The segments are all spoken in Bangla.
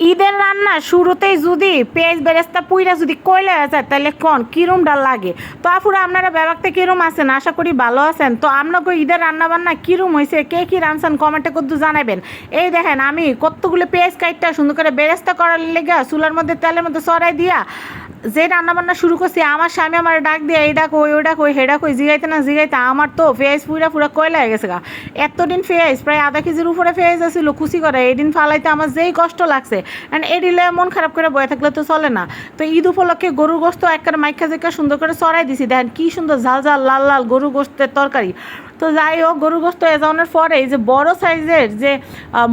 ঈদের রান্না শুরুতেই যদি পেঁয়াজ বেরেস্তা পুইরা যদি কইলে আছে তাহলে কোন? কিরম ডাল লাগে? তো আপুরা আপনারা ব্যাপারতে কিরম আছেন? আশা করি ভালো আছেন। তো আপনাকে ঈদের রান্না বান্না কিরম হয়েছে কে কী রানছেন কমেন্টে কত জানাবেন। এই দেখেন, আমি কতগুলো পেঁয়াজ কাইটটা সুন্দর করে বেরেস্তা করার লেগে চুলার মধ্যে তেলের মধ্যে সরাই দিয়া যে রান্না বান্না শুরু করছি, আমার স্বামী আমার ডাক দিয়ে, এই ডাক, ওই ওই ডাক, ওই হেডাক ওই, জিগাইতে না, জিগাইতে আমার তো ফেস পুরা পুরা কয়লা হয়ে গেছে গা। এতদিন ফেস প্রায় আধা কেজির উপরে ফেস আছিল, খুশি করে এই দিন ফালাইতে আমার যেই কষ্ট লাগছে। অ্যান্ড এডিলে মন খারাপ করে বয়ে থাকলে তো চলে না। তো ঈদ উপলক্ষে গরু গোস্ত একবারে মাইকা জেকা সুন্দর করে চড়াই দিছি। দেখেন কি সুন্দর ঝাল ঝাল, লাল লাল গরু গোস্তের তরকারি। তো যাই হোক গরু গোস্ত এজানোর পরে যে বড় সাইজের যে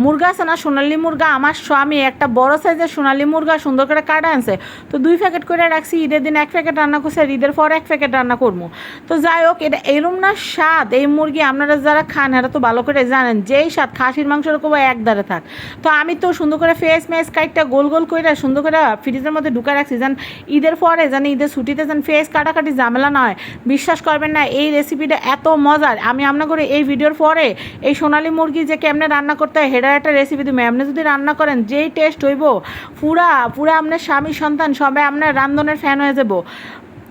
মুরগা আছে না, সোনালি মুরগা, আমার স্বামী একটা বড় সাইজের সোনালি মুরগা সুন্দর করে কাটা আনছে। তো দুই প্যাকেট করে রাখছি, ঈদের দিন এক প্যাকেট রান্না করছে আর ঈদের পর এক প্যাকেট রান্না করব। তো যাই হোক, এটা এরম না স্বাদ, এই মুরগি আপনারা যারা খান, এরা তো ভালো করে জানেন, যেই স্বাদ, খাসির মাংসের রকম এক দ্বারে থাক। তো আমি তো সুন্দর করে ফেস মেস কাইটটা গোল গোল করে সুন্দর করে ফ্রিজের মধ্যে ঢুকে রাখছি, যেন ঈদের পরে, যেন ঈদের ছুটিতে যেন ফেস কাটাকাটি ঝামেলা নয় বিশ্বাস করবেন না, এই রেসিপিটা এত মজার। আমি আপনার করে এই ভিডিওর পরে এই সোনালি মুরগি যে কেমনে রান্না করতে হয়, হেডার একটা রেসিপি তুমি এমনি যদি রান্না করেন, যেই টেস্ট হইব, পুরা পুরা আপনার স্বামী সন্তান, সবাই আপনার রান্ধনের ফ্যান হয়ে যাব।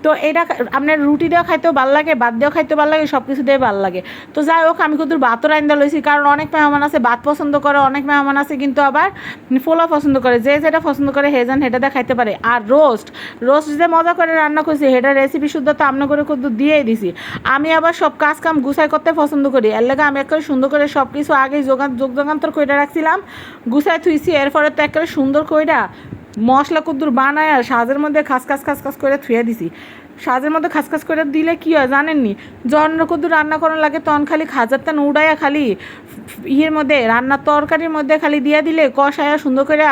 তো এটা আপনার রুটি দেওয়া খাইতেও ভালো লাগে, ভাত দেওয়া খাইতেও ভালো লাগে সব কিছু দিয়ে ভালো লাগে। তো যাই হোক, আমি কিন্তু ভাতও রান্দা লইছি, কারণ অনেক মেহমান আছে, ভাত পছন্দ করে, অনেক মেহমান আছে কিন্তু আবার ফোলা পছন্দ করে, যে যেটা পছন্দ করে হেজান হেটা দিয়ে খাইতে পারে। আর রোস্ট রোস্ট যে মজা করে রান্না করছি, হেটা রেসিপি শুদ্ধ তো আপনার করে কিন্তু দিয়েই দিছি। আমি আবার সব কাজ কাম গুছাই করতে পছন্দ করি। এর লেগে আমি একবারে সুন্দর করে সব কিছু আগেই যোগান যোগ যোগান্তর কইরা রাখছিলাম। গুছাই থুইছি, এরপরে তো একেবারে সুন্দর কইরা মশলা কুদ্দুর বানায় আর সাজের মধ্যে খাস খাস খাস খাস করে থুয়ে দিছি। সাজের মধ্যে খাস খাস করে দিলে কী হয় জানেননি? যখন কুদ্দুর রান্না করার লাগে তখন খালি খাজার তেন উড়াইয়া খালি ইয়ের মধ্যে, রান্নার তরকারির মধ্যে খালি দিয়া দিলে কষায়া সুন্দর করে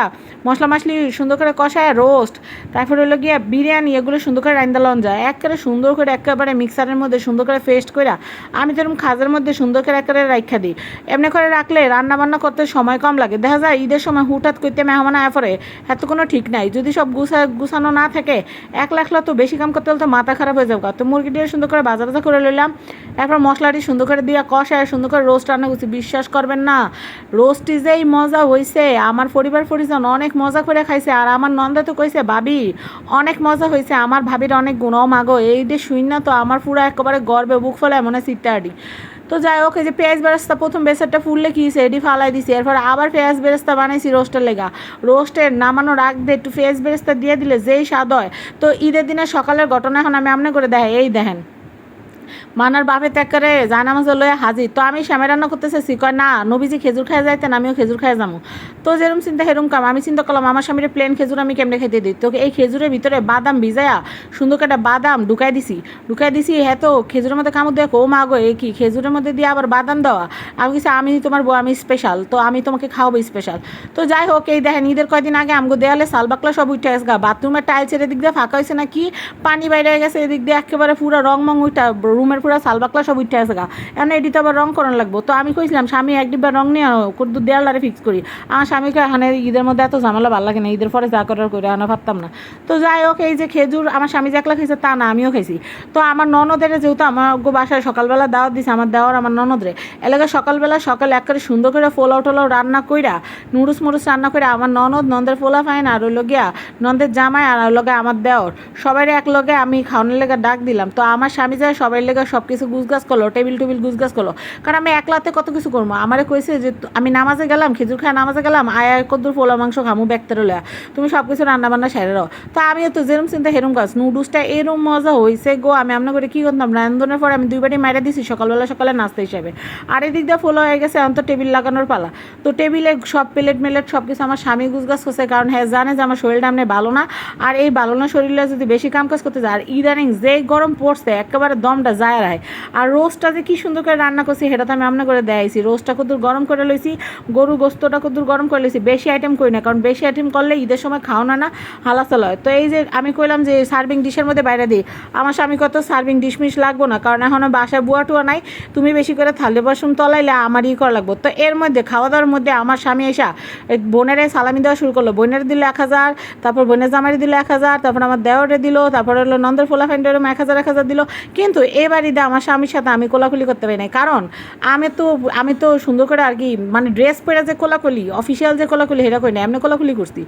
মশলা মাছলি সুন্দর করে কষায়া রোস্ট তারপরে হলো গিয়া বিরিয়ানি, এগুলো সুন্দর করে রান্দা লন যায় একেবারে সুন্দর করে একেবারে মিক্সারের মধ্যে সুন্দর করে পেস্ট করে আমি যেরকম খাজার মধ্যে সুন্দর করে একেবারে রাখা দিই। এমনি করে রাখলে রান্না বান্না করতে সময় কম লাগে। দেখা যায় ঈদের সময় হুটহাট করতে মেহমান আয়া পরে এত কোনো ঠিক নাই। যদি সব গুছা, গুছানো না থাকে এক লাখ তো বেশি কাম করতে হলে তো মাথা খারাপ হয়ে যাবে তো মুরগিটি সুন্দর করে বাজা বাজা করে লইলাম। এরপর মশলাটি সুন্দর করে দিয়া কষায় সুন্দর করে রোস্ট রান্না করছি। বিশ্বাস করবেন না। রোস্টটি যেই মজা হয়েছে আমার পরিবার পরিজন অনেক মজা করে খাইছে আর আমার নন্দা তো কইছে, ভাবি, অনেক মজা হয়েছে আমার ভাবির অনেক গুণ মাগো। এই যে শুন না তো আমার পুরো একেবারে গর্বে বুক ফলে মনে সিটটাডি তো যাই হোক, এই যে পেঁয়াজ বেরেস্তা প্রথম বেসারটা ফুললে কি হয়েছে এটি ফালাই দিছি। এরপর আবার পেঁয়াজ বেরেস্তা বানাইছি রোস্টের লেগা। রোস্টের নামানোর আগ দিয়ে একটু পেঁয়াজ বেরেস্তা দিয়ে দিলে যেই স্বাদ হয়। তো ঈদের দিনে সকালের ঘটনা এখন আমি আমনে করে দেখাই। এই দেখেন। মানার বাপে ত্যাগ করে জানামাজে লয়ে হাজির। তো আমি শ্যামে রান্না করতে চাইছি কয়, না, নবীজি খেজুর খাই যাইতেন, আমিও খেজুর খাই যাব তো যেরকম চিন্তা সেরকম কাম। আমি চিন্তা করলাম, আমার স্বামীর প্লেন খেজুর আমি কেমনে খেতে দিই? তোকে এই খেজুরের ভিতরে বাদাম ভিজায়া সুন্দর একটা বাদাম ঢুকাই দিছি। ঢুকাই দিছি হ্যাঁ তো, খেজুরের মধ্যে কামড় দেখো ও মা গো, এ কি, খেজুরের মধ্যে দিয়ে আবার বাদাম দেওয়া? আমি কিছু আমি তোমার বউ, আমি স্পেশাল তো আমি তোমাকে খাওয়াবো স্পেশাল তো যাই হোক, এই দেখেন, ঈদের কয়দিন আগে আমগো দেয়ালে সালবাকলা সব উঠে আসগা বাথরুমের টাইলসের এদিক দিয়ে ফাঁকা হয়েছে নাকি? পানি বাইরে গেছে, এদিক দিয়ে একেবারে পুরো রং মং উঠা রুমের পুরো সালবাকলা সব উঠে আসে গা। এখন এটি তো আবার রং করানো লাগবো। তো আমি কইছিলাম, স্বামী, এক ডিব্বা রং নিয়ে আনো কিন্তু দেয়ালটারে ফিক্স করি। আমার স্বামীকে এখানে ঈদের মধ্যে এত ঝামেলা ভালো লাগে না, ঈদের পরে যা করার করে আনা, ভাবতাম না। তো যাই হোক, এই যে খেজুর, আমার স্বামী যে একলা খেয়েছে তা না, আমিও খেয়েছি তো আমার ননদের যেহেতু আমার গো বাসায় সকালবেলা দাওয়াত দিছে, আমার দেওয়ার আমার ননদরে, এলাকা সকালবেলা সকাল একবারে সুন্দর করে পোলাও টোলাও রান্না কইরা নুডলস মুরুস রান্না করে আমার ননদ, নন্দের পোলা ফাইন, আর ওই লগিয়া নন্দের জামাই, আর ওই লগে আমার দেওর। সবাই এক লগে আমি খাওয়ানোর লেগে ডাক দিলাম। তো আমার স্বামী যায় সবাই লেগে সব কিছু গুছগাছ করল টেবিল টেবিল গুছগাছ করল। কারণ আমি একলাতে কত কিছু করব? আমারে কইছে যে, আমি নামাজে গেলাম, খেজুর খায় নামাজে গেলাম, আয় কদ্দুর পোলা মাংস খামু ব্যক্তের লয়া। তুমি সব কিছু রান্না বান্না সেরে রাও তো আমিও তো যেরম চিন্তা হেরম গাছ নুডলসটা এরম মজা হয়েছে গো, আমি আপনার করে কী করতাম? রান্ধনের পরে আমি দুইবারই মাইরা দিছি, সকালবেলা সকালে নাস্তা হিসাবে। আর এদিক দিয়ে ফলো হয়ে গেছে এখন তো টেবিল লাগানোর পালা। তো টেবিলে সব প্লেট মেলেট সব কিছু আমার স্বামী গুছগাছ করছে, কারণ হ্যাঁ জানে যে আমার শরীরটা এমনি ভালো না। আর এই ভালো না শরীরে যদি বেশি কাম কাজ করতে যায়, আর ইদানিং যে গরম পড়ছে, একেবারে দমটা যায় রায় আর রোস্টটা যে কি সুন্দর করে রান্না করছি, সেটা তো আমি আমনা করে দেয়াইছি। রোস্টটা কত গরম করে লইছি, গরু গোস্তটা কত গরম করে লইছি, বেশি আইটেম করি না, কারণ বেশি আইটেম করলে ঈদের সময় খাও না না হালাচাল হয়। তো এই যে আমি কইলাম যে সার্ভিং ডিশের মধ্যে বাইরে দিই, আমার স্বামী কত সার্ভিং ডিশ মিশ লাগবো না, কারণ এখনও বাসায় বুয়া টুয়া নাই, তুমি বেশি করে থালে বাসন তলাইলে আমার ই করা লাগবো। তো এর মধ্যে খাওয়া দাওয়ার মধ্যে আমার স্বামী এসা এই বোনের সালামি দেওয়া শুরু করল। বোনের দিল এক হাজার, তারপর বোনের জামারি দিল এক হাজার, তারপর আমার দেওয়ারে দিল, তারপর হলো নন্দের ফোলা ফ্যান্ডের এক হাজার এক হাজার দিল। কিন্তু এবার বাড়িতে আমার স্বামীর সাথে আমি কোলাকুলি করতে পারি নাই। কারণ আমি তো আমি তো সুন্দর করে আর কি মানে ড্রেস পরে যে কোলাকুলি অফিসিয়াল যে কোলাকুলি, সেটা করি না এমনি কোলাকুলি করছি।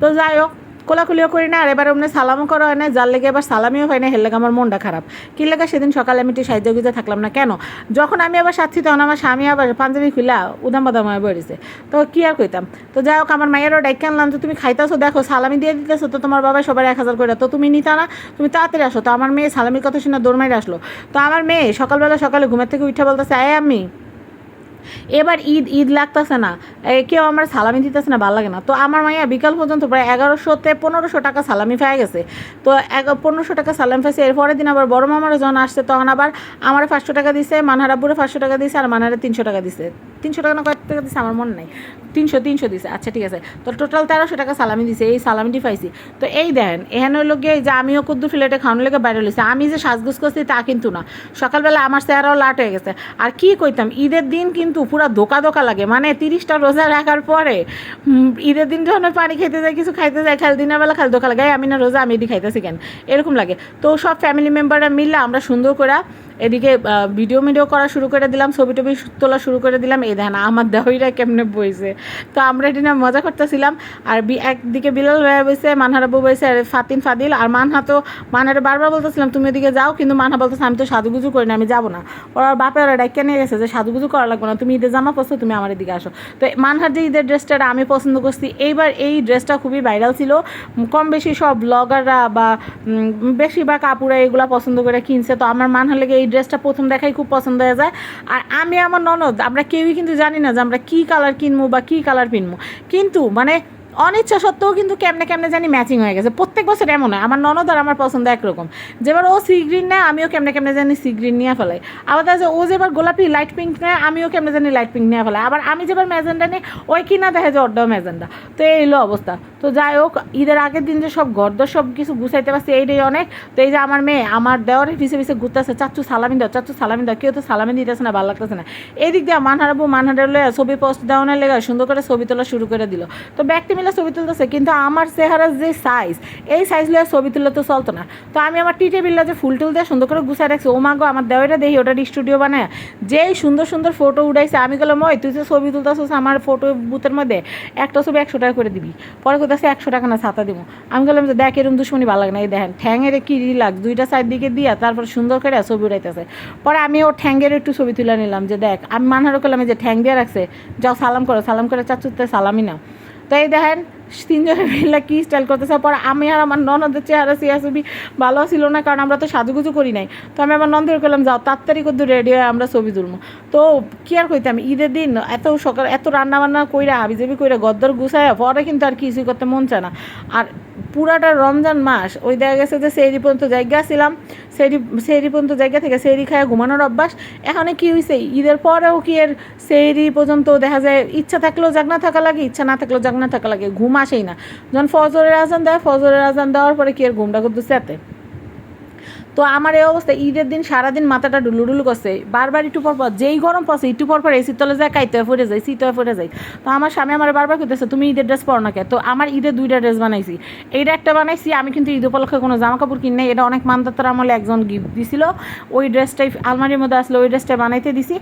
তো যাই হোক কোলাকুলিও করি না, আর এবার অমনি সালামও করা হয় না, যার লেগে এবার সালামিও হয় না, হের লেগে আমার মনটা খারাপ। কি লেগে সেদিন সকালে আমি একটু সাহায্য গুজে থাকলাম না কেন? যখন আমি আবার সাথী, তখন আমার স্বামী আবার পাঞ্জাবি খুলা উদাম বাদাম হয়ে বেরিয়েছে তো কি আর কইতাম? তো যাই হোক, আমার মায়েরও ডাইকে আনলাম, তো তুমি খাইতেছো, দেখো, সালামি দিয়ে দিতেছো, তো তোমার বাবা সবার এক হাজার করে তো তুমি নিতা না, তুমি তাড়াতাড়ি আসো। তো আমার মেয়ে সালামির কথা শুনে দৌড় মাইরে আসলো। তো আমার মেয়ে সকালবেলা সকালে ঘুমের থেকে উঠে বলতেছে আয় আমি এবার ঈদ ঈদ লাগতেছে না। কেউ আমার সালামি দিতেছে না, ভালো লাগে না। তো আমার মাইয়া বিকাল পর্যন্ত প্রায় এগারোশোতে পনেরোশো টাকা সালামি পেয়ে গেছে। তো পনেরোশো টাকা সালামি পেয়েছে। এরপরের দিন আবার বড় মামারও যখন আসছে, তখন আবার আমার পাঁচশো টাকা দিছে মানহারাব্বুরে পাঁচশো টাকা দিছে, আর মানহারে তিনশো টাকা দিছে। তিনশো টাকা না কয়েক টাকা দিছে আমার মনে নাই। তিনশো তিনশো দিছে। আচ্ছা ঠিক আছে। তো টোটাল তেরোশো টাকা সালামি দিছে, এই সালামিটি পাইছি। তো এই দেখেন এখানে হলো গিয়ে যে আমিও কুদ্দু ফিলেটে খাওয়ানোর লেগে বাইরে লইছি আমি যে সাজগুজ করছি তা কিন্তু না। সকালবেলা আমার চেহারাও লাট হয়ে গেছে। আর কি কইতাম, ঈদের দিন কিন্তু পুরো দোকা দোকা লাগে। মানে তিরিশটা রোজা রাখার পরে ঈদের দিন যখন পানি খেতে যায় কিছু খাইতে যায় খালি দিনের বেলা খালি দোকা লাগে আমি না রোজা, আমি এদিকে খাইতেছি কেন? এরকম লাগে। তো সব ফ্যামিলি মেম্বাররা মিললে আমরা সুন্দর করে এদিকে ভিডিও মিডিও করা শুরু করে দিলাম, ছবি টবি তোলা শুরু করে দিলাম। এই দেখেন, আমার দেহইরা কেমনে বইছে। তো আমরা এটি না মজা করতেছিলাম। আর একদিকে বিলাল ভাইয়া বইছে মানহারাবু বইছে, আর ফাতিন ফাদিল। আর মানহা তো, মানহারে বারবার বলতেছিলাম, তুমি এদিকে যাও। কিন্তু মানহা বলতেছে, আমি তো সাজুগুজু করি না, আমি যাব না। ওরা বাপে ওরা ডাইকে নিয়ে গেছে যে, সাজুগুজু করা লাগবে না, তুমি ঈদের জামা পরছো, তুমি আমার এদিকে আসো। তো মানহার যে ঈদের ড্রেসটা আমি পছন্দ করছি। এইবার এই ড্রেসটা খুবই ভাইরাল ছিল। কম বেশি সব ব্লগাররা বা বেশিরভাগ আপুরা এগুলা পছন্দ করে কিনছে। তো আমার মানহার লেগে এই ড্রেসটা প্রথম দেখাই খুব পছন্দ হয়ে যায়। আর আমি আমার ননদ, আমরা কেউই কিন্তু জানি না যে আমরা কী কালার কিনবো বা কী কালার কিনবো কিন্তু মানে অনিচ্ছা সত্ত্বেও কিন্তু কেমনে কেমনে জানি ম্যাচিং হয়ে গেছে। প্রত্যেক বছর এমন হয়, আমার ননদ আর আমার পছন্দ একরকম। যেবার ও সি গ্রিন নেয়, আমিও কেমনে কেমনে জানি সি গ্রিন নিয়ে ফেলাই। আবার দেখা যায় ও যেবার গোলাপি লাইট পিঙ্ক নেয়, আমিও কেমনে জানি লাইট পিঙ্ক নিয়ে ফেলাই। আবার আমি যেবার ম্যাজেন্ডা নিই, ওই কিনা দেখা যায় ওরটাও ম্যাজেন্ডা তো এই হলো অবস্থা। তো যাই হোক, ঈদের আগের দিন যে সব গর্দ সব কিছু গুছাইতে পারছি, এইটাই অনেক। তো এই যে আমার মেয়ে, আমার দেওয়ারের পিছে পিছে ঘুরতেছে চাচ্চু সালামি দাও চাচ্চু সালামি দাও। কেউ তো সালামি দিতেছে না, ভালো লাগতেছে না। এই দিক দিয়ে মানহারাবু মানহারের লয়ে ছবি পোস্ট দেওয়ানোর লেগে সুন্দর করে ছবি তোলা শুরু করে দিল। তো ব্যক্তি মিলে ছবি তুলতেছে, কিন্তু আমার চেহারার যে সাইজ এই সাইজ লয়ে ছবি তুললে তো চলতো না। তো আমি আমার টি টেবিলে যে ফুল টুল দিয়ে সুন্দর করে গুছাই রাখছি, ও মাগো আমার দেওয়াটা দেখি, ওটা স্টুডিও বানায়। যেই সুন্দর সুন্দর ফটো উঠাইছে, আমি গেলাম, ওই, তুই তো ছবি তুলতেছিস আমার ফটো বুথের মধ্যে, একটা ছবি একশো টাকা করে দিবি। পরে কোথাও একশো টাকা না ছাতা দিব। আমি বললাম যে, দেখ এরকম দুশ্মনী ভালো লাগে না। এই দেখেন, ঠ্যাঙের কি লাগ দুইটা সাইড দিকে দিয়া তারপর সুন্দর করে ছবি উড়াইতেছে। পরে আমি ওর ঠ্যাঙ্গের একটু ছবি তুলে নিলাম যে, দেখ, আমি মানহারও করলাম যে ঠ্যাং দিয়ে রাখছে, যাও সালাম করো, সালাম করে চাচুতে সালামই না তো এই দেখেন তিনজনের মিলে কি স্টাইল করতেছে? পরে আমি আর আমার ননদের চেহারা সিয়া ছবি ভালো ছিল না, কারণ আমরা তো সাজুগুজু করি নাই। তো আমি আমার নন্দের করলাম যাও, তাড়াতাড়ি করতে রেডি হয়ে আমরা ছবি তুলবো। তো কি আর কইতাম, ঈদের দিন এত সকাল, এত রান্না বান্না কইরা হাবি হাবিজাবি কইরা গদ্দর গুছায় পরে কিন্তু আর কিছুই করতে মন চায় না। আর পুরাটা রমজান মাস, ওই দেখা গেছে যে সেরি পর্যন্ত জায়গা ছিলাম সেরি সেরি পর্যন্ত জায়গা থেকে সেরি খায় ঘুমানোর অভ্যাস। এখানে কি হয়েছে ঈদের পরেও কি এর সেরি পর্যন্ত দেখা যায়, ইচ্ছা থাকলেও জাগনা থাকা লাগে, ইচ্ছা না থাকলেও জাগনা থাকা লাগে। ঘুম আসেই না। যখন ফজরের আজান দেয়, ফজরের আজান দেওয়ার পরে কি আর ঘুমটা করতেছে সেতে তো আমার এই অবস্থা, ঈদের দিন সারাদিন মাথাটা ডুলুডুলু করছে। বারবার একটু পর পর, যেই গরম পড়ছে, একটু পর পর এসির তলে যায় কাইতে ফুটে যায় শীত ফুটে যায়। তো আমার স্বামী আমার বারবার করতেছে তুমি ঈদের ড্রেস পরো না কে তো আমার ঈদের দুইটা ড্রেস বানাইছি। এইটা একটা বানাইছি, আমি কিন্তু ঈদ উপলক্ষে কোনো জামা কাপড় কিনে এটা অনেক মানদাতার আমলে একজন গিফট দিছিল। ওই ড্রেসটাই আলমারির মধ্যে আসলে ওই ড্রেসটা বানাইতে দিছি।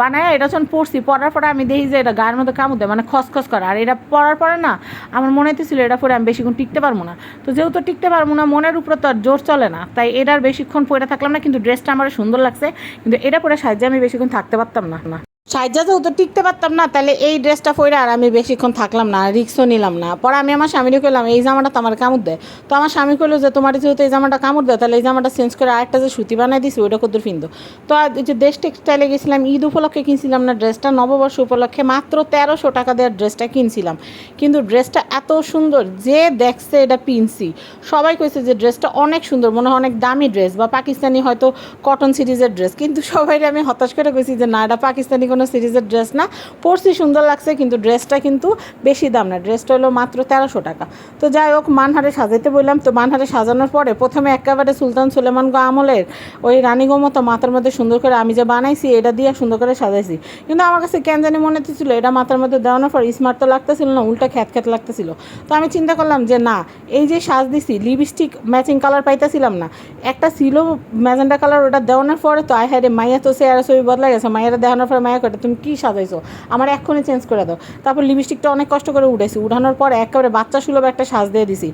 বানায় এটা যখন পরছি, পরার পরে আমি দেখি যে এটা গায়ের মধ্যে দেয় মানে খসখস করে। আর এটা পরার পরে না, আমার মনে হইতেছিল এটা পরে আমি বেশিক্ষণ টিকতে পারব না। তো যেহেতু টিকতে পারব না, মনের উপরে তো আর জোর চলে না। তাই এটার বেশিক্ষণ পরে থাকলাম না, কিন্তু ড্রেসটা আমার সুন্দর লাগছে। কিন্তু এটা পরে সাহায্যে আমি বেশিক্ষণ থাকতে পারতাম না না। সাহায্যা যেহেতু টিকতে পারতাম না, তাহলে এই ড্রেসটা পরে আর আমি বেশিক্ষণ থাকলাম না, রিক্সও নিলাম না। পরে আমি আমার স্বামীকে কইলাম, এই জামাটা তো আমার কামড় দেয় তো আমার স্বামী কইলো যে, তোমার যেহেতু এই জামাটা কামড় দেয় তাহলে এই জামাটা চেঞ্জ করে আরেকটা যে সুতি বানাই দিছি, ওইটা কত ফিনতো তো যে দেশ টেক্সটাইলে গেছিলাম, ঈদ উপলক্ষে কিনছিলাম না ড্রেসটা, নববর্ষ উপলক্ষে মাত্র তেরোশো টাকা দেওয়ার ড্রেসটা কিনছিলাম। কিন্তু ড্রেসটা এত সুন্দর, যে দেখছে এটা পিনছি সবাই কইছে যে, ড্রেসটা অনেক সুন্দর, মনে হয় অনেক দামি ড্রেস বা পাকিস্তানি হয়তো কটন সিরিজের ড্রেস। কিন্তু সবাই আমি হতাশ করে কইছি যে, না, এটা পাকিস্তানি কোনো সিরিজের ড্রেস না। পরছি, সুন্দর লাগছে, কিন্তু ড্রেসটা কিন্তু বেশি দাম না। ড্রেসটা হলো মাত্র তেরোশো টাকা। তো যাই হোক মানহারে সাজাইতে বললাম। তো মানহারে সাজানোর পরে প্রথমে একেবারে সুলতান সুলেমান গো আমলের ওই রানীগো মতো মাথার মধ্যে সুন্দর করে আমি যে বানাইছি, এটা দিয়ে সুন্দর করে সাজাইছি। কিন্তু আমার কাছে কেন জানি মনে হচ্ছিল এটা মাথার মধ্যে দেওয়ানোর পর স্মার্ট তো লাগতেছিল না, উল্টা খ্যাত খ্যাত লাগতেছিল। তো আমি চিন্তা করলাম যে না, এই যে সাজ দিছি লিপস্টিক ম্যাচিং কালার পাইতেছিলাম না। একটা ছিল ম্যাজেন্ডা কালার ওটা দেওয়ানোর পরে তো আয় হ্যাঁ মাইয়া তো চেয়ারে ছবি বদলা গেছে। মাইয়ারা দেখানোর পরে মায়া করে তুমি কী সাজাইছো? আমার এক্ষুনি চেঞ্জ করে দাও। তারপর লিপস্টিকটা অনেক কষ্ট করে উঠেছি উঠানোর পর একেবারে বাচ্চা সুলভ একটা সাজ দিয়ে দিছি।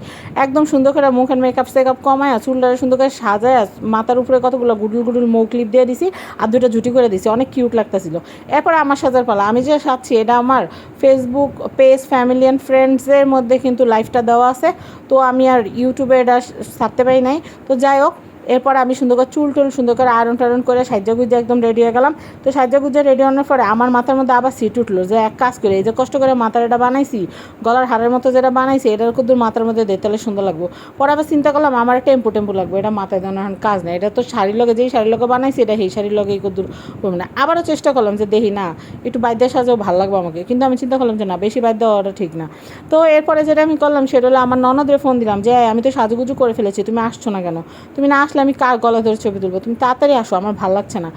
একদম সুন্দর করে মুখের মেকআপ সেকআপ কমায় চুলটা সুন্দর করে সাজায় মাথার উপরে কতগুলো গুডুল গুডুল মৌ ক্লিপ দিয়ে দিছি আর দুটো জুটি করে দিছি। অনেক কিউট লাগতেছিল। এরপর আমার সাজার পালা। আমি যে সাজছি, এটা আমার ফেসবুক পেজ ফ্যামিলি অ্যান্ড ফ্রেন্ডসের মধ্যে কিন্তু লাইভটা দেওয়া আছে। তো আমি আর ইউটিউবে এটা ছাড়তে পারি নাই। তো যাই হোক এরপর আমি সুন্দর করে চুল টুল সুন্দর করে আয়রন টায়রন করে গুজ্জা একদম রেডি হয়ে গেলাম। তো গুজ্জা রেডি হওয়ার পরে আমার মাথার মধ্যে আবার সিট উঠল যে এক কাজ করে, এই যে কষ্ট করে মাথার এটা বানাইছি, গলার হারের মতো যেটা বানাইছি, এটার কুদুর মাথার মধ্যে দিয়ে তাহলে সুন্দর লাগবো। পরে আবার চিন্তা করলাম, আমার টেম্পু টেম্পু লাগবে, এটা মাথায় দেওয়ার এখন কাজ নেই। এটা তো শাড়ির লগে, যেই শাড়ির লগে বানাইছি, এটা সেই শাড়ির লগে কুদুর করব না। আবারও চেষ্টা করলাম যে দেখি না, একটু বাইদ্যের সাজেও ভালো লাগবে আমাকে। কিন্তু আমি চিন্তা করলাম যে না, বেশি বাদ্য হওয়াটা ঠিক না। তো এরপরে যেটা আমি করলাম, সেটা হলো আমার ননদের ফোন দিলাম যে আমি তো সাজুগুজু করে ফেলেছি, তুমি আসছো না কেন? তুমি না আসলে আমি কার গলা ধরে ছবি তুলবো? তুমি তাড়াতাড়ি আসো, আমার ভালো লাগছে না।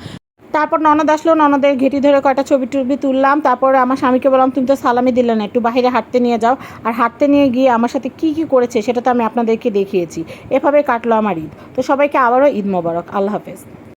তারপর ননদ আসলো, ননদের ঘেটি ধরে কয়টা ছবি টুবি তুললাম। তারপর আমার স্বামীকে বললাম, তুমি তো সালামি দিলে না, একটু বাইরে হাঁটতে নিয়ে যাও। আর হাঁটতে নিয়ে গিয়ে আমার সাথে কি কি করেছে, সেটা তো আমি আপনাদেরকে দেখিয়েছি। এভাবে কাটলো আমার ঈদ। তো সবাইকে আবারও ঈদ মোবারক। আল্লাহ হাফেজ।